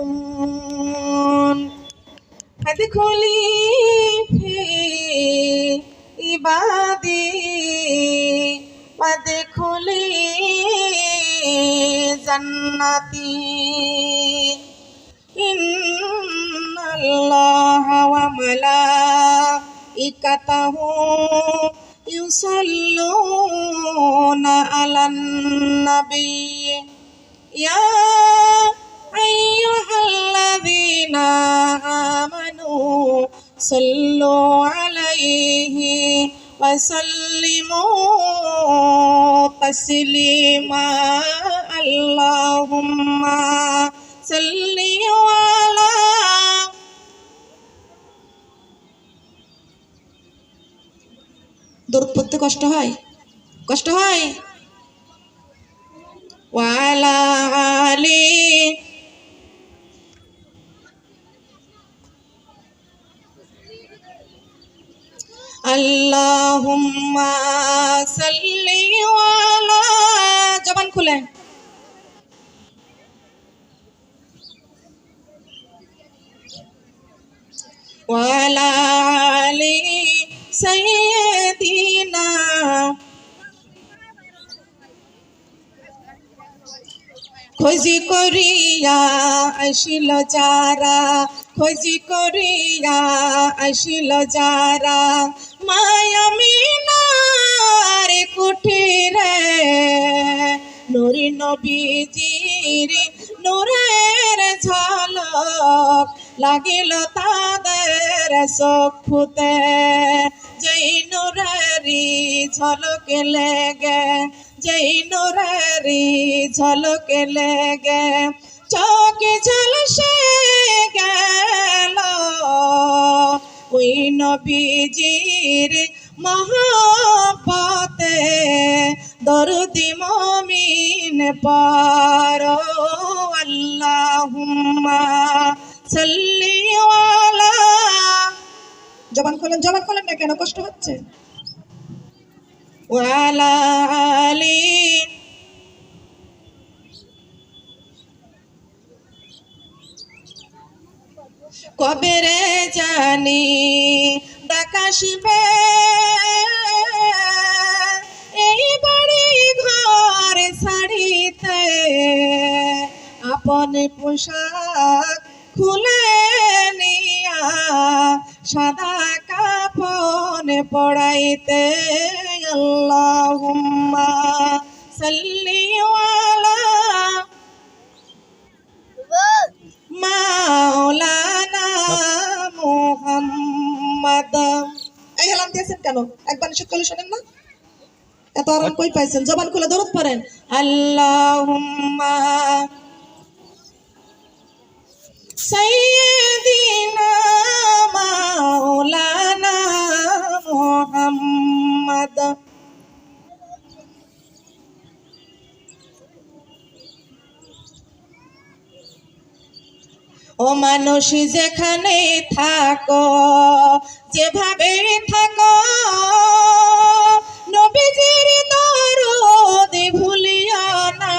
ليعبدون فادخلي في عبادي وادخلي جنتي إن الله وملائكته يصلون على النبي يا أيها الذين آمنوا صلوا عليه وسلموا تسليما اللهم صل على দূর পড়তে কষ্ট হয় কষ্ট হয় ওয়ালা আলি আল্লাহুম্মা সাল্লি ওয়ালা জবান খুলে ওয়ালা আলি সাইয়্যিদিনা খোঁজি করিয়া আসিল যারা, খোঁজি করিয়া আসিল যারা। মায়া মিনার কুঠিরে, নুরি নবীজির নুরের ঝলক লাগিল তাদের চক্ষুতে। যেই নুরারি ঝলকে লেগে যেই নুরারি ঝলকে লেগে, চোখে ঝলসে গেল। ওই নবীজির মহাপতে দরদি মমিন পার। আল্লাহুম্মা সাল্লি আলা জবান খোলেন জবান খোলেন না কেন? কষ্ট হচ্ছে? ওয়ালা আলি। কবে রে জানি ডাকাশিবে? এই বাড়ি ঘর ছাড়িতে আপন পোশাক খুলে নিয়া সাদা কাপন পড়াইতে আল্লাহুম্মা সাল্লি আলা মাওলানা মুহাম্মদ এই হেলাম দিয়েছেন কেন? একবার নিষেধ করলে শোনেন না? এত আরাম কই পাইছেন? জবান খুলে দরদ পড়েন। আল্লাহুম্মা সাইয়্যিদিনা মানুষ যেখানে থাকো, যেভাবে থাকো, নবীজির দরদ ভুলিয়া না।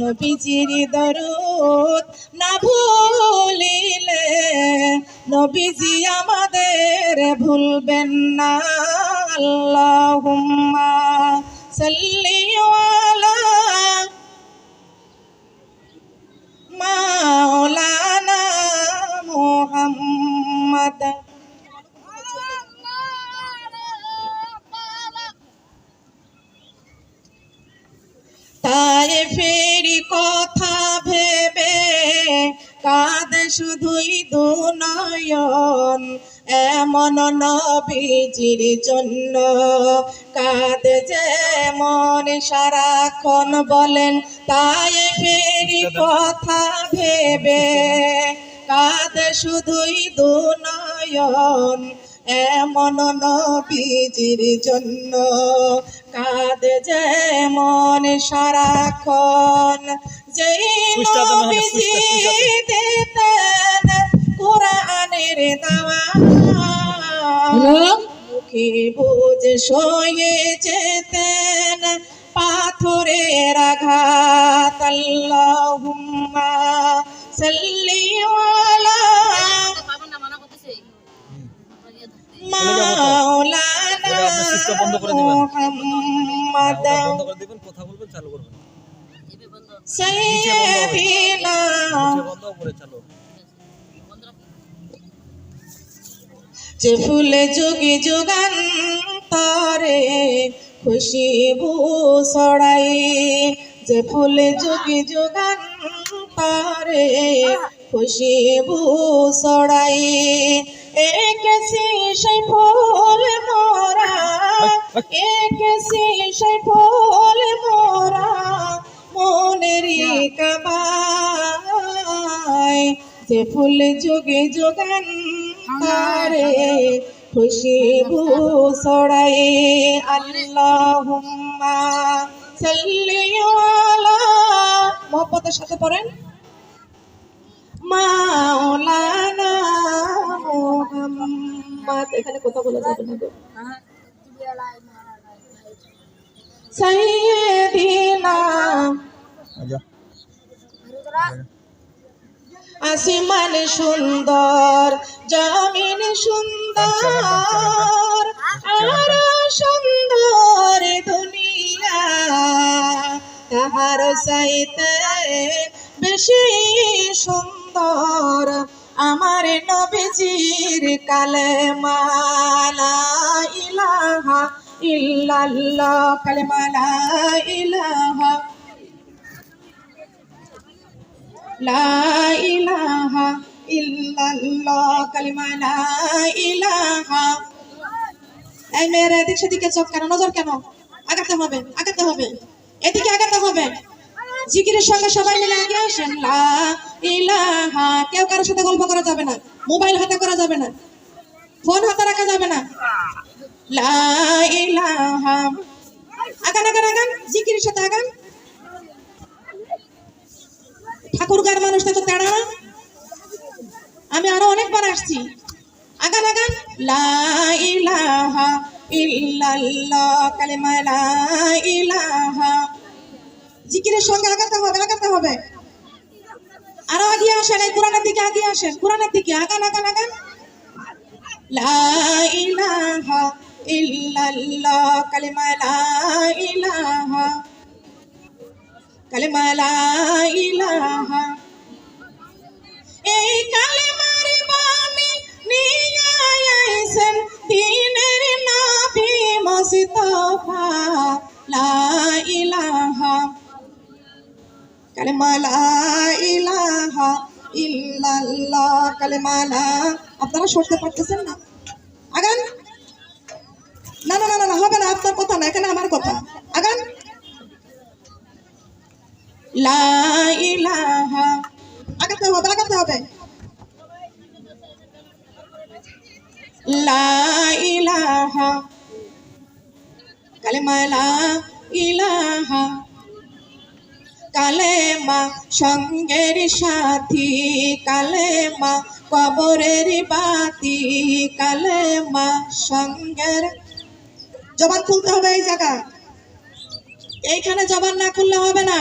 নবীজির দরদ না ভুলিলে নবীজি আমাদের ভুলবেন না। আল্লাহুম্মা সাল্লি মাওলানা মুহাম্মদ তাই ফেরি কথা ভেবে কাঁদে শুধুই দু নয়ন এমন নবীজির জন্য কাঁদে যেমন সারাক্ষণ বলেন তাই ফেরি কথা ভেবে কাঁদে শুধুই দু নয়ন এমন নবীজির জন্য কাঁদে যেমন সারাক্ষণ। যেই পুষ্টা কোরআনের দাওয়া মুখে বুঝ সয়ে যেতেন পাথর পাথরের আঘাত। আল্লাহুম্মা সাল্লি আলা মাওলানা বন্ধ করে দিবেন। বন্ধ করে দিবেন কথা বলবেন চালু করবেন। সাইয়্যিদিনা বন্ধ উপরে চালু। যে ফুলে যুগে যুগান্তরে খুশিবু ছড়াই যে ফুলে যুগে যুগান্তরে খুশিবু ছড়াই একেছি সেই ফুল মোরা একেছি সেই ফুল মোরা মনেরই কাবাই যে ফুল যুগে যুগান তারে খুশিবু ছড়াই আল্লাহুম্মা সাল্লি আলা মোহাম্মদের সাথে পড়েন। মাওলানা মুহাম্মদ। এখানে কথা বলা যাবে না গো। সাইয়্যিদিনা আচ্ছা। আসমান সুন্দর, জমিন সুন্দর, আর সুন্দর তাহার চাইতে বেশি সুন্দর আমার নবীজির কালেমা, লা ইলাহা ইল্লাল্লাহ, কালেমা লা ইলাহা লা ইলাহা ইল্লাল্লাহ, কালিমা লা ইলাহা। এই এদিক সেদিকে চোখ কেন, নজর কেন? আগাতে হবে আগাতে হবে। এদিকে আগাতে হবে। জিকিরের সঙ্গে সবাই মিলে আগে আসেন। লা ইলাহা, কেউ কারোর সাথে গল্প করা যাবে না, মোবাইল হাতে করা যাবে না, ফোন হাতে রাখা যাবে না। লা ইলাহা। আগান আগান আগান, জিকিরের সাথে আগান। ঠাকুরগার মানুষটা তো তেড়া না। আমি আরও অনেকবার আসছি। আগান আগান লা ইলাহা ইল্লাল্লাহ, কালিমা লা ইলাহা। জিকিরের সঙ্গে আগাতে হবে আগাতে হবে। আরও আগিয়ে আসেন, এই কোরআনের দিকে আগিয়ে আসেন, কোরআনের দিকে। আগান আগান আগান। লা ইলাহা ইল্লাল্লাহ লা ইলাহা। কালেমা লা ইলাহা এই কালেমার বাণী নিয়ে আইছেন দিনের নবী মুস্তাফা লা ইলাহা কালেমা লা ইলাহা ইল্লাল্লাহ কালেমা লা আপনারা সরতে পারতেছেন না আগান না না না, না হবে না আপনার কথা না এখানে আমার কথা আগান লা ইলাহা। আগাতে হবে আগাতে হবে। লা ইলাহা। কালেমা ইলাহা। কালেমা সঙ্গের সাথী। কালেমা কবরের বাতি। কালেমা সঙ্গের জবান খুলতে হবে এই জায়গা। এইখানে জবান না খুললে হবে না।